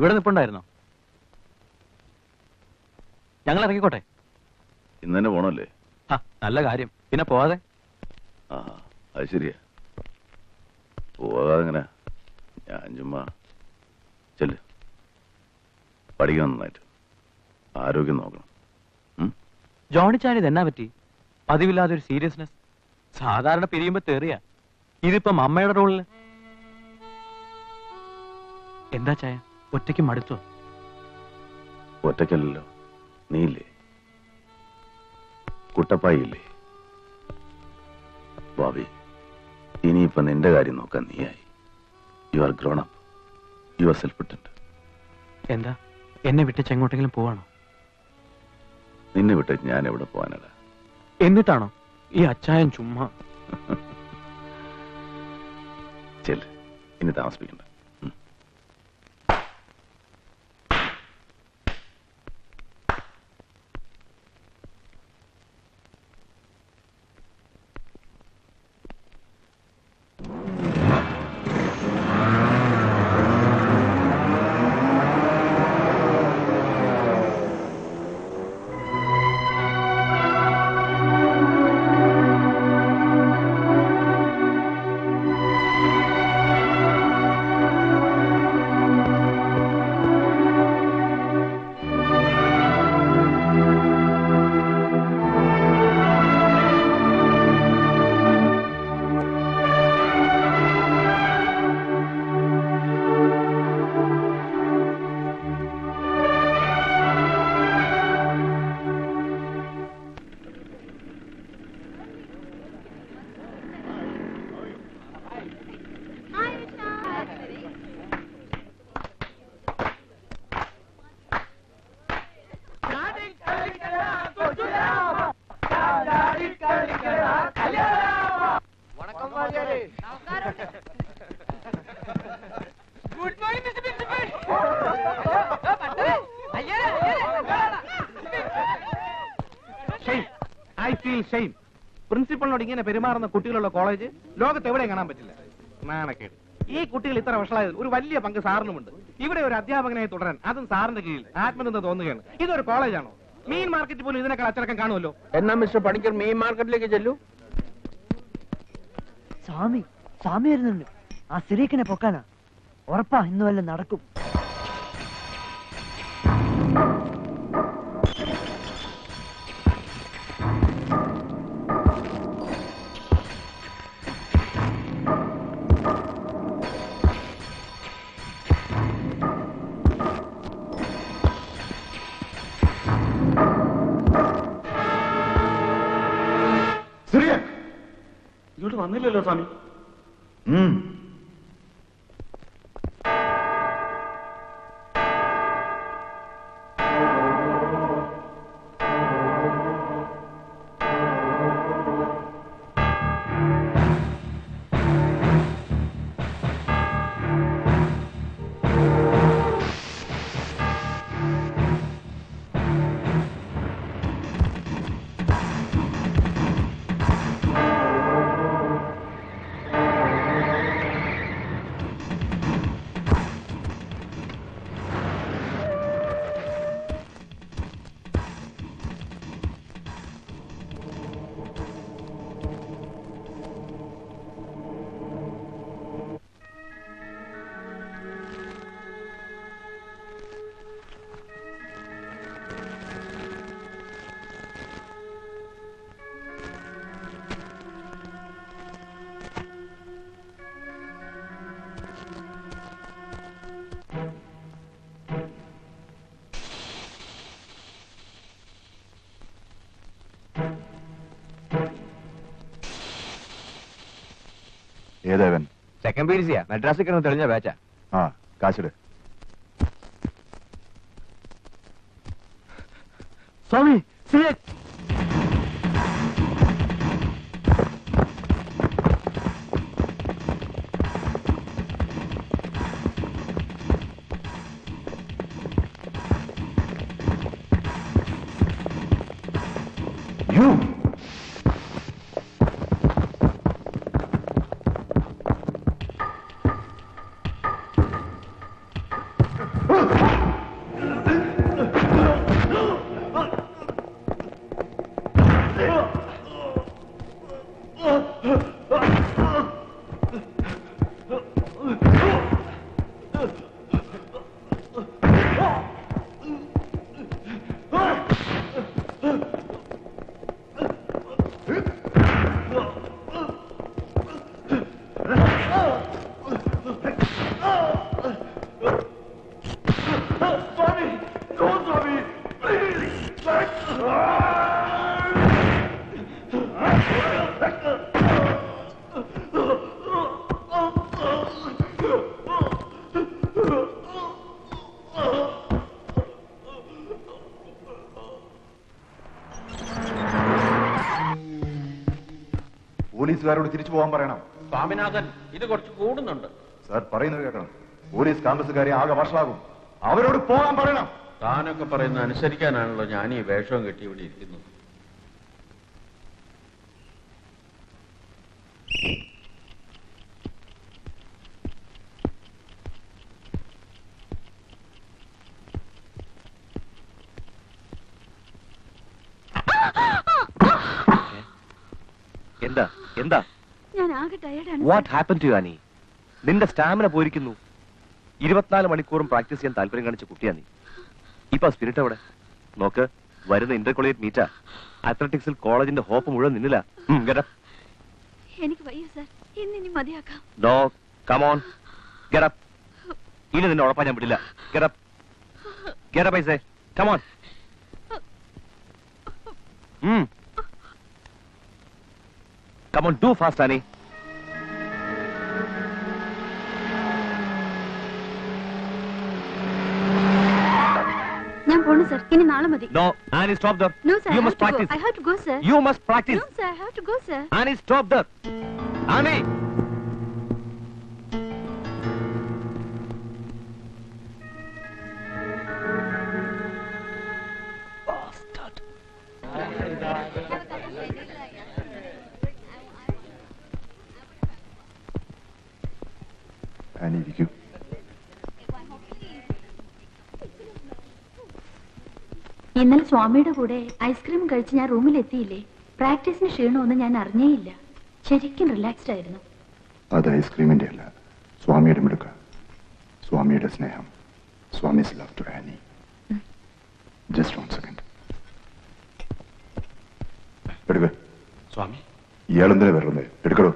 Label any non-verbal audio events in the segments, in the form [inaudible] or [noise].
ഇവിടെ നിപ്പുണ്ടായിരുന്നോ? ഞങ്ങൾ ഇറങ്ങിക്കോട്ടെ. ഇന്ന് തന്നെ പോണല്ലേ? ആ നല്ല കാര്യം. പിന്നെ പോവാതെ? ആ അത് ശരിയാ. പോകാതെ എങ്ങനെ? ഞാൻ ചുമ്മാ ചെല്ല്. പഠിക്കണം നന്നായിട്ട്. ആരോഗ്യം നോക്കണം. ഉം? ജോണിച്ചാൻ എന്നാ പറ്റി? പതിവില്ലാതെ ഒരു സീരിയസ്നെസ്. സാധാരണ പിരിയുമ്പോ തെറിയ. ഇതിപ്പം അമ്മയുടെ റോളിൽ? എന്താ ചായ? ഒറ്റയ്ക്ക് മടുത്തു? ഒറ്റയ്ക്കല്ലല്ലോ. നീയില്ലേ? കുട്ടപ്പായില്ലേ ഭാവി ഇനിയിപ്പോ നിന്റെ കാര്യം നോക്കാൻ നീയായി. You are grown up you are self depend എന്താ? എന്നെ വിട്ട് ചെങ്ങോട്ടെങ്കിലും പോവാണോ? നിന്നെ വിട്ട് ഞാൻ എവിടെ പോകാനടാ എന്നിട്ടാണോ? ഈ അച്ചായൻ ചുമ്മാ. ചെൽ ഇനി താമസിപ്പിക്കണ്ട. ഫീൽ ഷെയിം പ്രിൻസിപ്പളിനോട് ഇങ്ങനെ പെരുമാറുന്ന കുട്ടികളുള്ള കോളേജ് ലോകത്ത് എവിടെയും കാണാൻ പറ്റില്ല. നാണക്കേട്. ഈ കുട്ടികൾ ഇത്ര വഷളായത് ഒരു വലിയ പങ്ക് സാറിനുമുണ്ട്. ഇവിടെ ഒരു അധ്യാപകനായി തുടരാൻ അതും സാറിന്റെ കീഴിൽ. ആത്മനിന്ദ തോന്നുകയാണ്. ഇതൊരു കോളേജാണോ? മീൻ മാർക്കറ്റ് പോലും ഇതിനേക്കാൾ അച്ചടക്കം കാണുമല്ലോ? എന്നാ മിസ്റ്റർ പണിക്കർ മീൻ മാർക്കറ്റിലേക്ക് ചെല്ലൂ. സ്വാമി സ്വാമി വരുന്നുണ്ട് ആ സിറീക്കിനെ പൊക്കാനാ. ഉറപ്പാ ഇന്ന് വല്ല നടക്കും. വന്നില്ലല്ലോ സ്വാമി. ഏതേവൻ? സെക്കൻഡ് പി സിയാ മദ്രാസിൽ കിടന്ന് തെളിഞ്ഞ ബാച്ചാ ആ കാശിട്. സ്വാമി പോലീസുകാരോട് തിരിച്ചു പോകാൻ പറയണം. സ്വാമിനാഥൻ ഇത് കുറച്ച് കൂടുന്നുണ്ട്. സാർ പറയുന്നത് കേൾക്കണം. പോലീസ് കാമ്പസുകാരെ ആകെ വഷളാകും. അവരോട് പോകാൻ പറയണം. താനൊക്കെ പറയുന്ന അനുസരിക്കാനാണല്ലോ ഞാൻ ഈ വേഷവും കെട്ടി ഇവിടെ ഇരിക്കുന്നത്. എന്താ? ഞാൻ ആകെ ടയർഡാണ് വാട്ട് ഹാപ്പൻ ടു ആനി നിന്റെ സ്റ്റാമിന പോയിരിക്കുന്നു. ഇരുപത്തിനാല് മണിക്കൂറും പ്രാക്ടീസ് ചെയ്യാൻ താല്പര്യം കാണിച്ച കുട്ടിയാ നീ. ഇപ്പൊ സ്പിരിറ്റ് അവിടെ നോക്ക് വരുന്ന ഇന്റർ കോളേജ് മീറ്റാ അത്ലറ്റിക്സിൽ കോളേജിന്റെ ഹോപ്പ് മുഴുവൻ നിന്നില്ല. എനിക്ക് വയ്യ സാർ ഇന്നിനി മതിയാക്കാം. നോ കമോൺ ഗെറപ്പ് ഇനി നിന്നെ ഉറപ്പാൻ ഞാൻ വിടില്ല. Get up get up പൈസേ come on come on do fast Annie ഞാൻ പോണു സർ ഇനി നാളെ മതി no any stop there no sir you I must have to go practice I have to go sir you must practice no sir I have to go sir ഇന്നലെ സ്വാമിയുടെ കൂടെ ice cream കഴിച്ച് ഞാൻ റൂമിൽ എത്തിയില്ലേ? പ്രാക്ടീസിന് ക്ഷീണമൊന്നും ഞാൻ അറിഞ്ഞേയില്ല. ശരിക്കും റിലാക്സ്ഡ് ആയിരുന്നു. അത് ഐസ്ക്രീമിന്റെ അല്ല. സ്വാമിയുടെ മിടുക്ക. സ്വാമിയുടെ സ്നേഹം. Swami's love to Annie just one second എടുക്ക. സ്വാമി. ഇയാളെന്തിനാ വരുന്നത് എടുക്കടോ.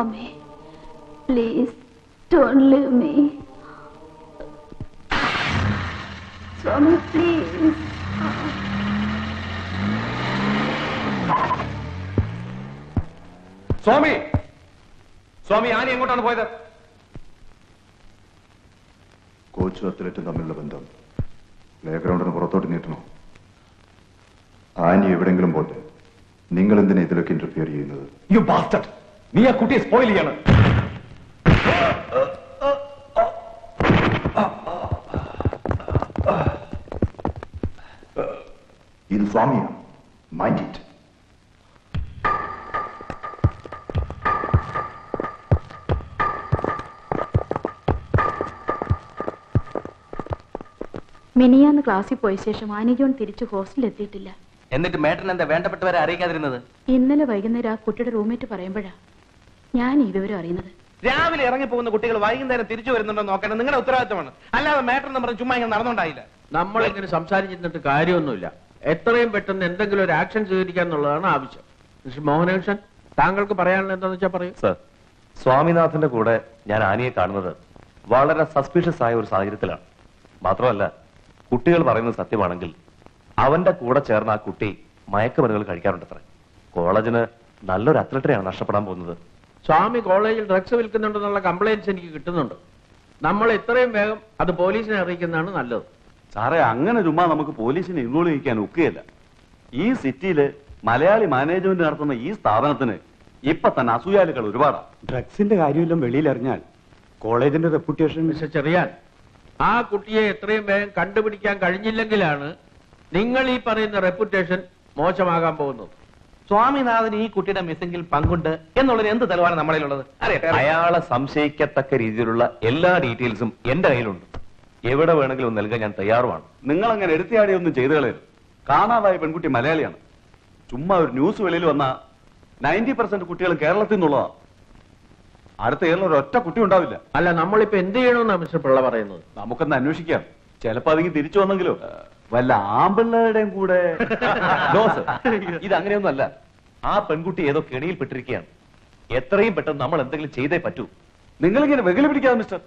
Swami please don't leave me Swami please Swami Swami Annie എങ്ങോട്ടാണ് പോയത്? കോച്ചും അത്ലറ്റും തമ്മിലുള്ള ബന്ധം പ്ലേ ഗ്രൗണ്ടിന് പുറത്തോട്ട് നീട്ടണോ? ആനി എവിടെങ്കിലും പോട്ടെ. നിങ്ങൾ എന്തിനാ ഇതിലൊക്കെ ഇന്റർഫിയർ ചെയ്യുന്നത്? യു ബാസ്റ്റഡ് നീ ആ കുട്ടിയെ സ്പോയിൽ ചെയ്യാണ്. ഇത് സ്വാമിയാണ് മൈൻഡ് ഇറ്റ് മിനിയാന്ന് ക്ലാസ്സിൽ പോയ ശേഷം ആനിജോൺ തിരിച്ചു ഹോസ്റ്റലിൽ എത്തിയിട്ടില്ല. എന്നിട്ട് മേട്ടൻ എന്താ വേണ്ടപ്പെട്ടവരെ അറിയിക്കാതിരുന്നത്? ഇന്നലെ വൈകുന്നേരം ആ കുട്ടിയുടെ റൂംമേറ്റ് പറയുമ്പോഴാ ഞാൻ ഈ വിവരം അറിയുന്നത്. രാവിലെ ഇറങ്ങി പോകുന്ന കുട്ടികൾ വൈകുന്നേരം തിരിച്ചു വരുന്നുണ്ടോ നോക്കണം നിങ്ങളുടെ ഉത്തരവാദിത്തമാണ്. അല്ലാതെ മാറ്റർ എന്ന് പറഞ്ഞ് ചുമ്മാ ഇങ്ങനെ നടന്നുണ്ടായില്ല നമ്മളിങ്ങനെ സംസാരിച്ചിട്ട് കാര്യമൊന്നുമില്ല. എത്രയും പെട്ടെന്ന് എന്തെങ്കിലും ഒരു ആക്ഷൻ സ്വീകരിക്കാൻ എന്നുള്ളതാണ് ആവശ്യം. മിസ്റ്റർ മോഹനകൃഷ്ണൻ താങ്കൾക്ക് പറയാനുള്ള എന്താണെന്ന് വെച്ചാൽ പറയൂ. സർ സ്വാമിനാഥന്റെ കൂടെ ഞാൻ ആനിയെ കാണുന്നത് വളരെ സസ്പീഷ്യസ് ആയ ഒരു സാഹചര്യത്തിലാണ്. മാത്രമല്ല കുട്ടികൾ പറയുന്നത് സത്യമാണെങ്കിൽ അവന്റെ കൂടെ ചേർന്ന ആ കുട്ടി മയക്കുമരുന്നുകൾ കഴിക്കാറുണ്ട് അത്ര കോളേജിന് നല്ലൊരു അത്ലറ്റിനെയാണ് നഷ്ടപ്പെടാൻ പോകുന്നത്. സ്വാമി കോളേജിൽ ഡ്രഗ്സ് വിൽക്കുന്നുണ്ടെന്നുള്ള കംപ്ലൈന്റ്സ് എനിക്ക് കിട്ടുന്നുണ്ട്. നമ്മൾ എത്രയും വേഗം അത് പോലീസിനെ അറിയിക്കുന്നതാണ് നല്ലത്. സാറേ അങ്ങനെ ചുമ്മാ നമുക്ക് പോലീസിനെ ഇൻവോൾവ് ചെയ്യിക്കാൻ ഒക്കുകയില്ല. ഈ സിറ്റിയിൽ മലയാളി മാനേജ്മെന്റ് നടത്തുന്ന ഈ സ്ഥാപനത്തിന് ഇപ്പൊ തന്നെ അസൂയാലുകൾ ഒരുപാടാ. ഡ്രഗ്സിന്റെ കാര്യമെല്ലാം വെളിയിലറിഞ്ഞാൽ കോളേജിന്റെ റെപ്യൂട്ടേഷൻ മിസ്റ്റർ ചെറിയാൻ ആ കുട്ടിയെ എത്രയും വേഗം കണ്ടുപിടിക്കാൻ കഴിഞ്ഞില്ലെങ്കിലാണ് നിങ്ങൾ ഈ പറയുന്ന റെപ്യൂട്ടേഷൻ മോശമാകാൻ പോകുന്നത്. സ്വാമിനാഥൻ ഈ കുട്ടിയുടെ മിസ്സിംഗിൽ പങ്കുണ്ട് എന്നുള്ളതിന് എന്ത് തെളിവാണ് നമ്മളിലുള്ളത് ഉള്ളത് അറിയട്ടെ. അയാളെ സംശയിക്കത്തക്ക രീതിയിലുള്ള എല്ലാ ഡീറ്റെയിൽസും എന്റെ കയ്യിലുണ്ട്. എവിടെ വേണമെങ്കിലും നൽകാൻ ഞാൻ തയ്യാറുമാണ്. നിങ്ങൾ അങ്ങനെ എടുത്തിയാടി ഒന്നും ചെയ്തു കളയരുത്. കാണാതായ പെൺകുട്ടി മലയാളിയാണ്. ചുമ്മാ ഒരു ന്യൂസ് വെളിയിൽ വന്ന നയന്റി പെർസെന്റ് കുട്ടികൾ കേരളത്തിൽ നിന്നുള്ളതാണ് അടുത്ത കേരളം ഒരു ഒറ്റ കുട്ടി ഉണ്ടാവില്ല. അല്ല നമ്മളിപ്പോ എന്ത് ചെയ്യണമെന്നാണ് മിസ്റ്റർ പിള്ള പറയുന്നത്? നമുക്കൊന്ന് അന്വേഷിക്കാം. ചിലപ്പോ അതിങ്ങ് തിരിച്ചു വന്നെങ്കിലോ? വല്ല ആമ്പിള്ളേരുടെയും കൂടെ. [laughs] ഇത് അങ്ങനെയൊന്നുമല്ല ആ പെൺകുട്ടി ഏതോ കെണിയിൽപ്പെട്ടിരിക്കുകയാണ് എത്രയും പെട്ടെന്ന് നമ്മൾ എന്തെങ്കിലും ചെയ്തേ പറ്റൂ. നിങ്ങളിങ്ങനെ വെകിൽ പിടിക്കാതെ മിസ്റ്റർ?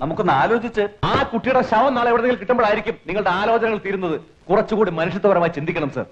നമുക്കൊന്ന് ആലോചിച്ച് ആ കുട്ടിയുടെ ശവം നാളെ എവിടെയെങ്കിലും കിട്ടുമ്പോഴായിരിക്കും നിങ്ങളുടെ ആലോചനകൾ തീരുന്നത്. കുറച്ചുകൂടി മനുഷ്യത്വപരമായി ചിന്തിക്കണം സർ.